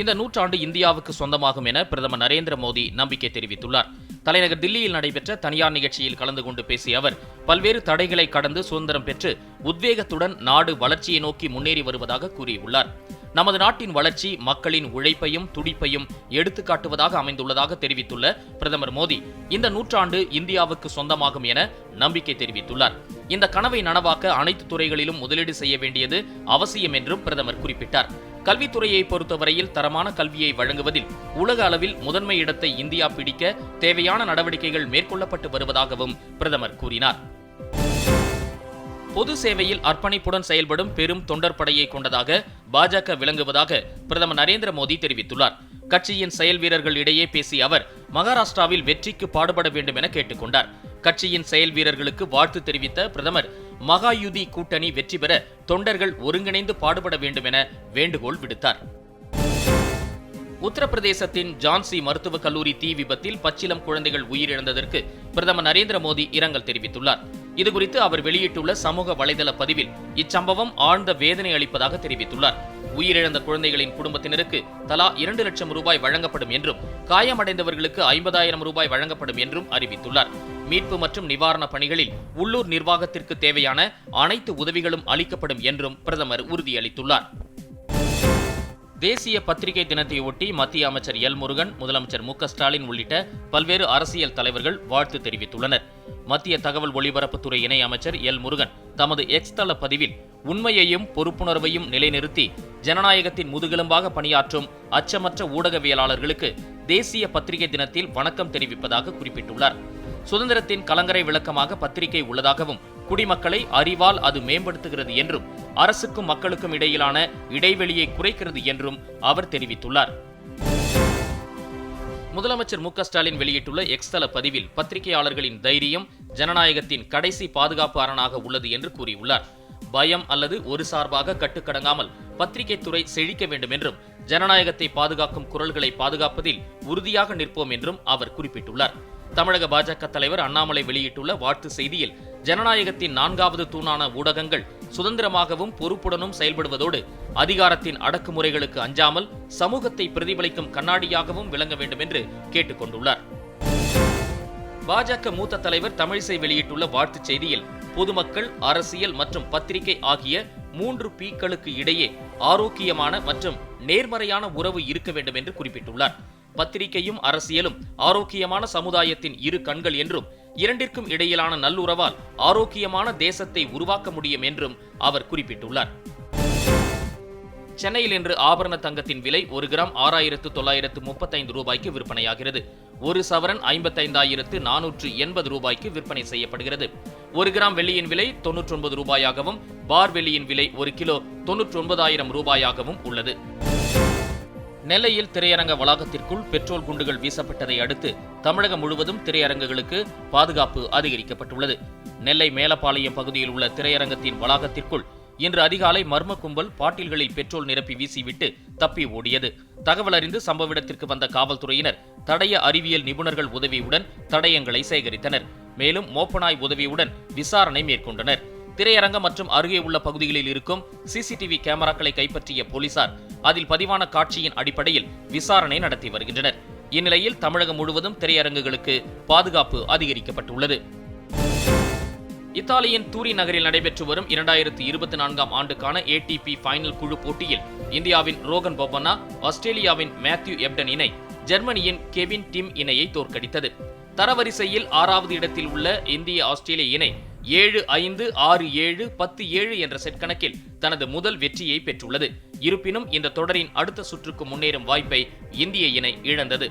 இந்த நூற்றாண்டு இந்தியாவுக்கு சொந்தமாகும் என பிரதமர் நரேந்திர மோடி நம்பிக்கை தெரிவித்துள்ளார். தலைநகர் தில்லியில் நடைபெற்ற தனியார் நிகழ்ச்சியில் கலந்து கொண்டு பேசிய அவர் பல்வேறு தடைகளை கடந்து சுதந்திரம் பெற்று உத்வேகத்துடன் நாடு வளர்ச்சியை நோக்கி முன்னேறி வருவதாக கூறியுள்ளார். நமது நாட்டின் வளர்ச்சி மக்களின் உழைப்பையும் துடிப்பையும் எடுத்துக்காட்டுவதாக அமைந்துள்ளதாக தெரிவித்துள்ள பிரதமர் மோடி இந்த நூற்றாண்டு இந்தியாவுக்கு சொந்தமாகும் என நம்பிக்கை தெரிவித்துள்ளார். இந்த கனவை நனவாக்க அனைத்து துறைகளிலும் முதலீடு செய்ய வேண்டியது அவசியம் என்றும் பிரதமர் குறிப்பிட்டார். கல்வித்துறையை பொறுத்தவரையில் தரமான கல்வியை வழங்குவதில் உலக அளவில் முதன்மை இடத்தை இந்தியா பிடிக்க தேவையான நடவடிக்கைகள் மேற்கொள்ளப்பட்டு வருவதாகவும் பிரதமர் கூறினார். பொது சேவையில் அர்ப்பணிப்புடன் செயல்படும் பெரும் தொண்டர் படையை கொண்டதாக பாஜக விளங்குவதாக பிரதமர் நரேந்திர மோடி தெரிவித்துள்ளார். கட்சியின் செயல் வீரர்கள் இடையே பேசிய அவர் மகாராஷ்டிராவில் வெற்றிக்கு பாடுபட வேண்டும் என கேட்டுக்கொண்டார். கட்சியின் செயல் வீரர்களுக்கு வாழ்த்து தெரிவித்த பிரதமர் மகாயுதி கூட்டணி வெற்றி பெற தொண்டர்கள் ஒருங்கிணைந்து பாடுபட வேண்டும் என வேண்டுகோள் விடுத்தார். உத்தரப்பிரதேசத்தின் ஜான்சி மருத்துவக் கல்லூரி தீ விபத்தில் பச்சிலம் குழந்தைகள் உயிரிழந்ததற்கு பிரதமர் நரேந்திர மோடி இரங்கல் தெரிவித்துள்ளார். இதுகுறித்து அவர் வெளியிட்டுள்ள சமூக வலைதள பதிவில் இச்சம்பவம் ஆழ்ந்த வேதனை அளிப்பதாக தெரிவித்துள்ளார். உயிரிழந்த குழந்தைகளின் குடும்பத்தினருக்கு தலா இரண்டு லட்சம் ரூபாய் வழங்கப்படும் என்றும் காயமடைந்தவர்களுக்கு ஐம்பதாயிரம் ரூபாய் வழங்கப்படும் என்றும் அறிவித்துள்ளார். மீட்பு மற்றும் நிவாரணப் பணிகளில் உள்ளூர் நிர்வாகத்திற்கு தேவையான அனைத்து உதவிகளும் அளிக்கப்படும் என்றும் பிரதமர் உறுதியளித்துள்ளார். தேசிய பத்திரிகை தினத்தையொட்டி மத்திய அமைச்சர் எல் முருகன் முதலமைச்சர் மு ஸ்டாலின் உள்ளிட்ட பல்வேறு அரசியல் தலைவர்கள் வாழ்த்து தெரிவித்துள்ளனர். மத்திய தகவல் ஒலிபரப்புத்துறை இணை அமைச்சர் எல் முருகன் தமது எக்ஸ் தள பதிவில் உண்மையையும் பொறுப்புணர்வையும் நிலைநிறுத்தி ஜனநாயகத்தின் முதுகெலும்பாக பணியாற்றும் அச்சமற்ற ஊடகவியலாளர்களுக்கு தேசிய பத்திரிகை தினத்தில் வணக்கம் தெரிவிப்பதாக குறிப்பிட்டுள்ளார். சுதந்திரத்தின் கலங்கரை விளக்கமாக பத்திரிகை உள்ளதாகவும் குடிமக்களை அறிவால் அது மேம்படுத்துகிறது என்றும் அரசுக்கும் மக்களுக்கும் இடையிலான இடைவெளியை குறைக்கிறது என்றும் அவர் தெரிவித்துள்ளார். முதலமைச்சர் மு ஸ்டாலின் வெளியிட்டுள்ள எக்ஸ்தல பதிவில் பத்திரிகையாளர்களின் தைரியம் ஜனநாயகத்தின் கடைசி பாதுகாப்பு அரணாக உள்ளது என்று கூறியுள்ளார். பயம் அல்லது ஒரு சார்பாக கட்டுக்கடங்காமல் பத்திரிகை துறை செழிக்க வேண்டும் என்றும் ஜனநாயகத்தை பாதுகாக்கும் குரல்களை பாதுகாப்பதில் உறுதியாக நிற்போம் என்றும் அவர் குறிப்பிட்டுள்ளார். தமிழக பாஜக தலைவர் அண்ணாமலை வெளியிட்டுள்ள வாழ்த்து செய்தியில் ஜனநாயகத்தின் நான்காவது தூணான ஊடகங்கள் சுதந்திரமாகவும் பொறுப்புடனும் செயல்படுவதோடு அதிகாரத்தின் அடக்குமுறைகளுக்கு அஞ்சாமல் சமூகத்தை பிரதிபலிக்கும் கண்ணாடியாகவும் விளங்க வேண்டும் என்று கேட்டுக்கொண்டுள்ளார் பாஜக மூத்த தலைவர் தமிழிசை வெளியிட்டுள்ள வாழ்த்துச் செய்தியில் பொதுமக்கள் அரசியல் மற்றும் பத்திரிகை ஆகிய மூன்று பீக்களுக்கு இடையே ஆரோக்கியமான மற்றும் நேர்மறையான உறவு இருக்க வேண்டும் என்று குறிப்பிட்டுள்ளார். பத்திரிகையும் அரசியலும் ஆரோக்கியமான சமுதாயத்தின் இரு கண்கள் என்றும் இரண்டிற்கும் இடையிலான நல்லுறவால் ஆரோக்கியமான தேசத்தை உருவாக்க முடியும் என்றும் அவர் குறிப்பிட்டுள்ளார். சென்னையில் இன்று ஆபரண தங்கத்தின் விலை ஒரு கிராம் ஆறாயிரத்து தொள்ளாயிரத்து முப்பத்தைந்து ரூபாய்க்கு விற்பனையாகிறது. ஒரு சவரன் ஐம்பத்தைந்தாயிரத்து நானூற்று எண்பது ரூபாய்க்கு விற்பனை செய்யப்படுகிறது. ஒரு கிராம் வெள்ளியின் விலை தொன்னூற்றி ஒன்பது ரூபாயாகவும் பார் வெள்ளியின் விலை ஒரு கிலோ தொன்னூற்றி ஒன்பதாயிரம் ரூபாயாகவும் உள்ளது. நெல்லையில் திரையரங்க வளாகத்திற்குள் பெட்ரோல் குண்டுகள் வீசப்பட்டதை அடுத்து தமிழகம் முழுவதும் திரையரங்குகளுக்கு பாதுகாப்பு அதிகரிக்கப்பட்டுள்ளது. நெல்லை மேலப்பாளையம் பகுதியில் உள்ள திரையரங்கத்தின் வளாகத்திற்குள் இன்று அதிகாலை மர்ம கும்பல் பாட்டில்களில் பெட்ரோல் நிரப்பி வீசிவிட்டு தப்பி ஓடியது. தகவல் அறிந்து சம்பவ இடத்திற்கு வந்த காவல்துறையினர் தடய அறிவியல் நிபுணர்கள் உதவியுடன் தடயங்களை சேகரித்தனர். மேலும் மோப்பனாய் உதவியுடன் விசாரணை மேற்கொண்டனர். திரையரங்கம் மற்றும் அருகே உள்ள பகுதிகளில் இருக்கும் சிசிடிவி கேமராக்களை கைப்பற்றிய போலீசார் அதில் பதிவான காட்சியின் அடிப்படையில் விசாரணை நடத்தி வருகின்றனர். இந்நிலையில் தமிழகம் முழுவதும் திரையரங்குகளுக்கு பாதுகாப்பு அதிகரிக்கப்பட்டுள்ளது. இத்தாலியின் தூரி நகரில் நடைபெற்று வரும் இரண்டாயிரத்தி இருபத்தி நான்காம் ஆண்டுக்கான ஏடிபி ஃபைனல் குழு போட்டியில் இந்தியாவின் ரோகன் போபண்ணா ஆஸ்திரேலியாவின் மேத்யூ எப்டன் இணை ஜெர்மனியின் கெவின் டிம் இணையை தோற்கடித்தது. தரவரிசையில் ஆறாவது இடத்தில் உள்ள இந்திய ஆஸ்திரேலிய இணை ஏழு ஐந்து ஆறு ஏழு பத்து ஏழு என்ற செட் கணக்கில் தனது முதல் வெற்றியை பெற்றுள்ளது. இருப்பினும் இந்த தொடரின் அடுத்த சுற்றுக்கு முன்னேறும் வாய்ப்பை இந்திய இணை இழந்தது.